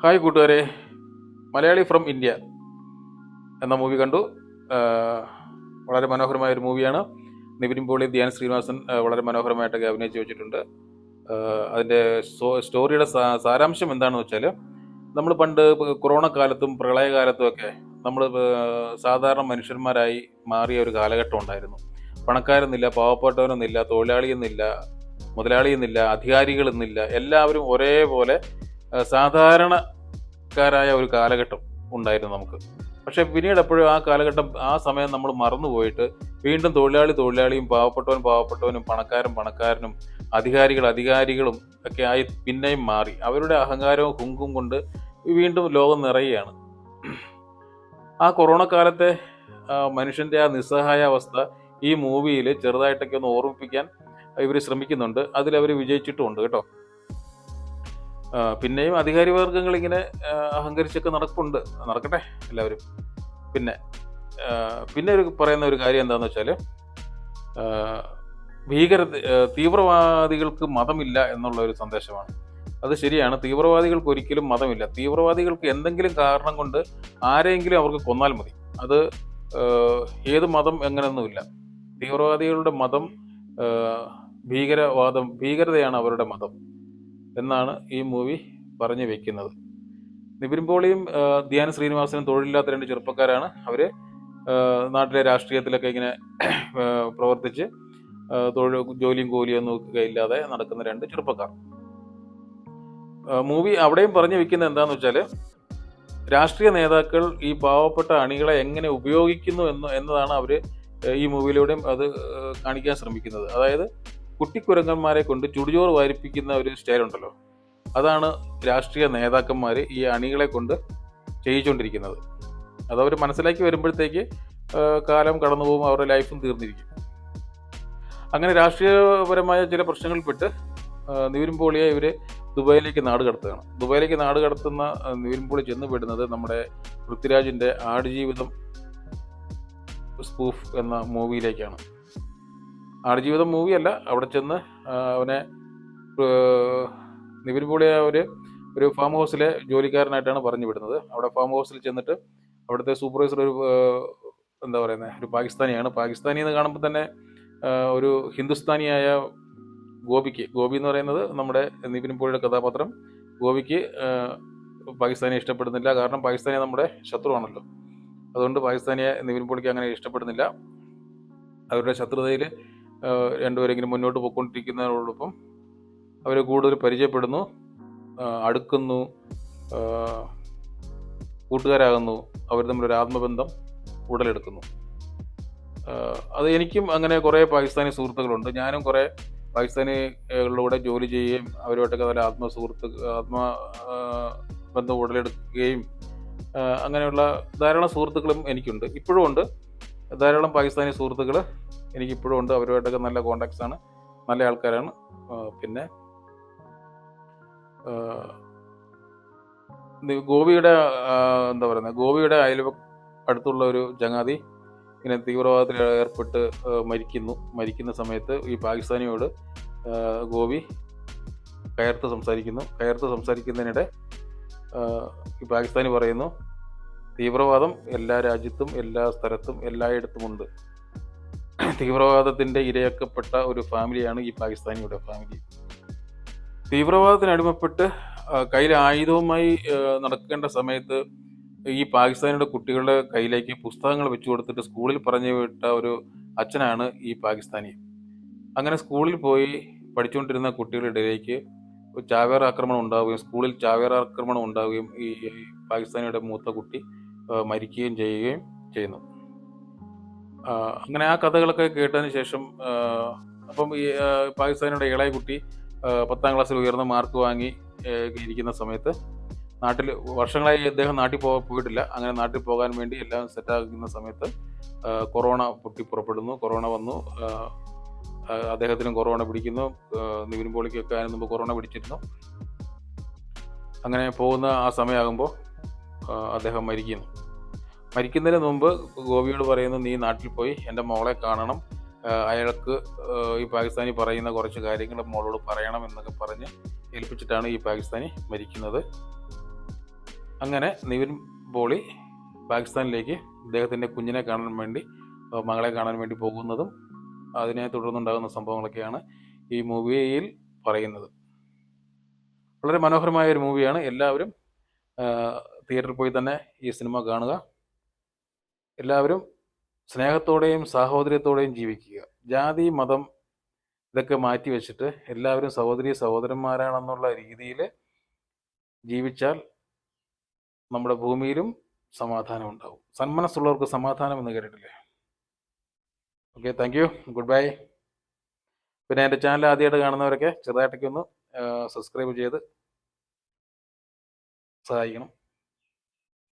Hi കൂട്ടുകാരെ. Malayali from India എന്ന movie കണ്ടു. വളരെ മനോഹരമായ ഒരു മൂവിയാണ്. നിവിൻ പോളി ധ്യാൻ ശ്രീനിവാസൻ വളരെ മനോഹരമായിട്ടൊക്കെ അഭിനയിച്ച് വെച്ചിട്ടുണ്ട്. അതിന്റെ സ്റ്റോറിയുടെ സാരാംശം എന്താണെന്ന് വെച്ചാൽ നമ്മൾ പണ്ട് കൊറോണ കാലത്തും പ്രളയകാലത്തും ഒക്കെ നമ്മൾ സാധാരണ മനുഷ്യന്മാരായി മാറിയ ഒരു കാലഘട്ടം ഉണ്ടായിരുന്നു. പണക്കാരെന്നില്ല പാവപ്പെട്ടവനൊന്നില്ല തൊഴിലാളിയെന്നില്ല മുതലാളിയെന്നില്ല അധികാരികളെന്നില്ല എല്ലാവരും ഒരേപോലെ സാധാരണക്കാരായ ഒരു കാലഘട്ടം ഉണ്ടായിരുന്നു നമുക്ക്. പക്ഷെ പിന്നീട് എപ്പോഴും ആ കാലഘട്ടം ആ സമയം നമ്മൾ മറന്നുപോയിട്ട് വീണ്ടും തൊഴിലാളി തൊഴിലാളിയും പാവപ്പെട്ടവൻ പാവപ്പെട്ടവനും പണക്കാരൻ പണക്കാരനും അധികാരികൾ അധികാരികളും ഒക്കെ ആയി പിന്നെയും മാറി. അവരുടെ അഹങ്കാരവും കുങ്കും കൊണ്ട് വീണ്ടും ലോകം നിറയുകയാണ്. ആ കൊറോണ കാലത്തെ മനുഷ്യന്റെ ആ നിസ്സഹായ അവസ്ഥ ഈ മൂവിയിൽ ചെറുതായിട്ടൊക്കെ ഒന്ന് ഓർമ്മിപ്പിക്കാൻ ഇവർ ശ്രമിക്കുന്നുണ്ട്. അതിൽ അവർ വിജയിച്ചിട്ടുമുണ്ട് കേട്ടോ. പിന്നെയും അധികാരി വർഗങ്ങൾ ഇങ്ങനെ അഹങ്കരിച്ചൊക്കെ നടക്കുന്നുണ്ട് നടക്കട്ടെ എല്ലാവരും. പിന്നെ പിന്നെ ഒരു പറയുന്ന ഒരു കാര്യം എന്താണെന്ന് വെച്ചാൽ ഭീകര തീവ്രവാദികൾക്ക് മതമില്ല എന്നുള്ള ഒരു സന്ദേശമാണ്. അത് ശരിയാണ്. തീവ്രവാദികൾക്ക് ഒരിക്കലും മതമില്ല. തീവ്രവാദികൾക്ക് എന്തെങ്കിലും കാരണം കൊണ്ട് ആരെങ്കിലും അവർക്ക് കൊന്നാൽ മതി. അത് ഏത് മതം എങ്ങനെയൊന്നുമില്ല. തീവ്രവാദികളുടെ മതം ഭീകരവാദം ഭീകരതയാണ് അവരുടെ മതം. എന്നാണ് ഈ മൂവി പറഞ്ഞു വെക്കുന്നത്. നിവിൻ പോളിയും ധ്യാൻ ശ്രീനിവാസനും തൊഴിലില്ലാത്ത രണ്ട് ചെറുപ്പക്കാരാണ്. അവർ നാട്ടിലെ രാഷ്ട്രീയത്തിലൊക്കെ ഇങ്ങനെ പ്രവർത്തിച്ച് തൊഴിൽ ജോലിയും കൂലിയും നോക്കുകയില്ലാതെ നടക്കുന്ന രണ്ട് ചെറുപ്പക്കാർ. മൂവി അവിടെയും പറഞ്ഞു വെക്കുന്നത് എന്താന്ന് വെച്ചാൽ രാഷ്ട്രീയ നേതാക്കൾ ഈ പാവപ്പെട്ട അണികളെ എങ്ങനെ ഉപയോഗിക്കുന്നു എന്ന് എന്നതാണ് അവർ ഈ മൂവിയിലൂടെയും അത് കാണിക്കാൻ ശ്രമിക്കുന്നത്. അതായത് കുട്ടിക്കുരങ്ങന്മാരെ കൊണ്ട് ചുടുചോറ് വാരിപ്പിക്കുന്ന ഒരു സ്റ്റൈൽ ഉണ്ടല്ലോ. അതാണ് രാഷ്ട്രീയ നേതാക്കന്മാർ ഈ അണികളെ കൊണ്ട് ചെയ്യിച്ചുകൊണ്ടിരിക്കുന്നത് അതവർ മനസ്സിലാക്കി വരുമ്പോഴത്തേക്ക് കാലം കടന്നു പോകും അവരുടെ ലൈഫും തീർന്നിരിക്കും. അങ്ങനെ രാഷ്ട്രീയപരമായ ചില പ്രശ്നങ്ങളിൽപ്പെട്ട് നിവിൻപോളിയെ നിവിൻ പോളിയെ ഇവർ ദുബായിലേക്ക് നാട് കടത്തുകയാണ്. ദുബായിലേക്ക് നാട് കടത്തുന്ന നിവിൻപോളി നിവിൻ പോളി ചെന്ന് പെടുന്നത് നമ്മുടെ പൃഥ്വിരാജിന്റെ ആടുജീവിതം സ്പൂഫ് എന്ന മൂവിയിലേക്കാണ് ആടുജീവിതം മൂവിയല്ല. അവിടെ ചെന്ന് അവനെ നിവിൻ പോളിയ ഒരു ഒരു ഫാം ഹൗസിലെ ജോലിക്കാരനായിട്ടാണ് പറഞ്ഞു വിടുന്നത്. അവിടെ ഫാം ഹൗസിൽ ചെന്നിട്ട് അവിടുത്തെ സൂപ്പർവൈസർ ഒരു എന്താ പറയുന്നത് ഒരു പാകിസ്ഥാനിയാണ്. പാകിസ്ഥാനി എന്ന് കാണുമ്പോൾ തന്നെ ഒരു ഹിന്ദുസ്ഥാനിയായ ഗോപിക്ക് ഗോപി എന്ന് പറയുന്നത് നമ്മുടെ നിവിൻ പോളിയുടെ കഥാപാത്രം. ഗോപിക്ക് പാകിസ്ഥാനിയെ പാകിസ്ഥാനെ ഇഷ്ടപ്പെടുന്നില്ല. കാരണം പാകിസ്ഥാനി നമ്മുടെ ശത്രുവാണല്ലോ. അതുകൊണ്ട് പാകിസ്ഥാനിയെ നിവിൻ പോളിക്ക് അങ്ങനെ ഇഷ്ടപ്പെടുന്നില്ല. അവരുടെ ശത്രുതയിൽ രണ്ടുപേരെങ്കിലും മുന്നോട്ട് പോയിക്കൊണ്ടിരിക്കുന്നതിനോടൊപ്പം അവരെ കൂടുതൽ പരിചയപ്പെടുന്നു അടുക്കുന്നു കൂട്ടുകാരാകുന്നു അവർ തമ്മിലൊരു ആത്മബന്ധം ഉടലെടുക്കുന്നു. അത് എനിക്കും അങ്ങനെ കുറേ പാകിസ്ഥാനി സുഹൃത്തുക്കളുണ്ട്. ഞാനും കുറേ പാകിസ്ഥാനികളുടെ ജോലി ചെയ്യുകയും അവരുമായിട്ടൊക്കെ നല്ല ആത്മസുഹൃത്ത് ആത്മ ബന്ധം ഉടലെടുക്കുകയും അങ്ങനെയുള്ള ധാരാളം സുഹൃത്തുക്കളും എനിക്കുണ്ട്. ഇപ്പോഴും ഉണ്ട്. ധാരാളം പാകിസ്ഥാനി സുഹൃത്തുക്കൾ എനിക്കിപ്പോഴും ഉണ്ട്. അവരുമായിട്ടൊക്കെ നല്ല കോണ്ടാക്ട്സ് ആണ്. നല്ല ആൾക്കാരാണ്. പിന്നെ ഗോപിയുടെ എന്താ പറയുന്നത് ഗോപിയുടെ അയൽ അടുത്തുള്ള ഒരു ചങ്ങാതി ഇങ്ങനെ തീവ്രവാദത്തിൽ ഏർപ്പെട്ട് മരിക്കുന്നു. മരിക്കുന്ന സമയത്ത് ഈ പാകിസ്ഥാനിയോട് ഗോപി കയർത്ത് സംസാരിക്കുന്നു. കയർത്ത് സംസാരിക്കുന്നതിനിടെ ഈ പാകിസ്ഥാനി പറയുന്നു തീവ്രവാദം എല്ലാ രാജ്യത്തും എല്ലാ സ്ഥലത്തും എല്ലായിടത്തുമുണ്ട്. തീവ്രവാദത്തിന്റെ ഇരയാക്കപ്പെട്ട ഒരു ഫാമിലിയാണ് ഈ പാകിസ്ഥാനിയുടെ ഫാമിലി. തീവ്രവാദത്തിന് അടിമപ്പെട്ട് കയ്യിൽ ആയുധവുമായി നടക്കേണ്ട സമയത്ത് ഈ പാകിസ്ഥാനിയുടെ കുട്ടികളുടെ കയ്യിലേക്ക് പുസ്തകങ്ങൾ വെച്ചു കൊടുത്തിട്ട് സ്കൂളിൽ പറഞ്ഞു വിട്ട ഒരു അച്ഛനാണ് ഈ പാകിസ്ഥാനി. അങ്ങനെ സ്കൂളിൽ പോയി പഠിച്ചുകൊണ്ടിരുന്ന കുട്ടികളുടെ ഇടയിലേക്ക് ചാവേർ ആക്രമണം ഉണ്ടാവുകയും സ്കൂളിൽ ചാവേർ ആക്രമണം ഉണ്ടാവുകയും ഈ പാകിസ്ഥാനിയുടെ മൂത്ത കുട്ടി മരിക്കുകയും ചെയ്യുകയും ചെയ്യുന്നു. അങ്ങനെ ആ കഥകളൊക്കെ കേട്ടതിന് ശേഷം അപ്പം ഈ പാകിസ്ഥാനിയുടെ ഇളയ കുട്ടി പത്താം ക്ലാസ്സിൽ ഉയർന്ന മാർക്ക് വാങ്ങി ഇരിക്കുന്ന സമയത്ത് നാട്ടിൽ വർഷങ്ങളായി അദ്ദേഹം നാട്ടിൽ പോ പോയിട്ടില്ല. അങ്ങനെ നാട്ടിൽ പോകാൻ വേണ്ടി എല്ലാം സെറ്റാക്കുന്ന സമയത്ത് കൊറോണ പൊട്ടി പുറപ്പെടുന്നു. കൊറോണ വന്നു. അദ്ദേഹത്തിനും കൊറോണ പിടിക്കുന്നു. നിവിൻ പോളിക്കൊക്കെ അതിന് മുമ്പ് കൊറോണ പിടിച്ചിരുന്നു. അങ്ങനെ പോകുന്ന ആ സമയമാകുമ്പോൾ അദ്ദേഹം മരിക്കുന്നു. മരിക്കുന്നതിന് മുമ്പ് ഗോപിയോട് പറയുന്നു നീ നാട്ടിൽ പോയി എന്റെ മോളെ കാണണം. അയാൾക്ക് ഈ പാകിസ്ഥാനി പറയുന്ന കുറച്ച് കാര്യങ്ങൾ മോളോട് പറയണം എന്നൊക്കെ പറഞ്ഞ് ഏൽപ്പിച്ചിട്ടാണ് ഈ പാകിസ്ഥാനി മരിക്കുന്നത്. അങ്ങനെ നിവിൻ പോളി പാകിസ്ഥാനിലേക്ക് ഇദ്ദേഹത്തിന്റെ കുഞ്ഞിനെ കാണാൻ വേണ്ടി മകളെ കാണാൻ വേണ്ടി പോകുന്നതും അതിനെ തുടർന്നുണ്ടാകുന്ന സംഭവങ്ങളൊക്കെയാണ് ഈ മൂവിയിൽ പറയുന്നത്. വളരെ മനോഹരമായ ഒരു മൂവിയാണ്. എല്ലാവരും തിയേറ്ററിൽ പോയി തന്നെ ഈ സിനിമ കാണുക. എല്ലാവരും സ്നേഹത്തോടെയും സാഹോദര്യത്തോടെയും ജീവിക്കുക. ജാതി മതം ഇതൊക്കെ മാറ്റി വെച്ചിട്ട് എല്ലാവരും സഹോദരി സഹോദരന്മാരാണെന്നുള്ള രീതിയിൽ ജീവിച്ചാൽ നമ്മുടെ ഭൂമിയിലും സമാധാനം ഉണ്ടാവും. സന്മനസ്സുള്ളവർക്ക് സമാധാനം എന്ന് കേട്ടിട്ടില്ലേ okay thank you good bye പിന്നെ എന്റെ ചാനൽ ആദ്യമായിട്ട് കാണുന്നവരൊക്കെ ചെറുതായിട്ടൊക്കെ ഒന്ന് സബ്സ്ക്രൈബ് ചെയ്ത് സഹായിക്കണം.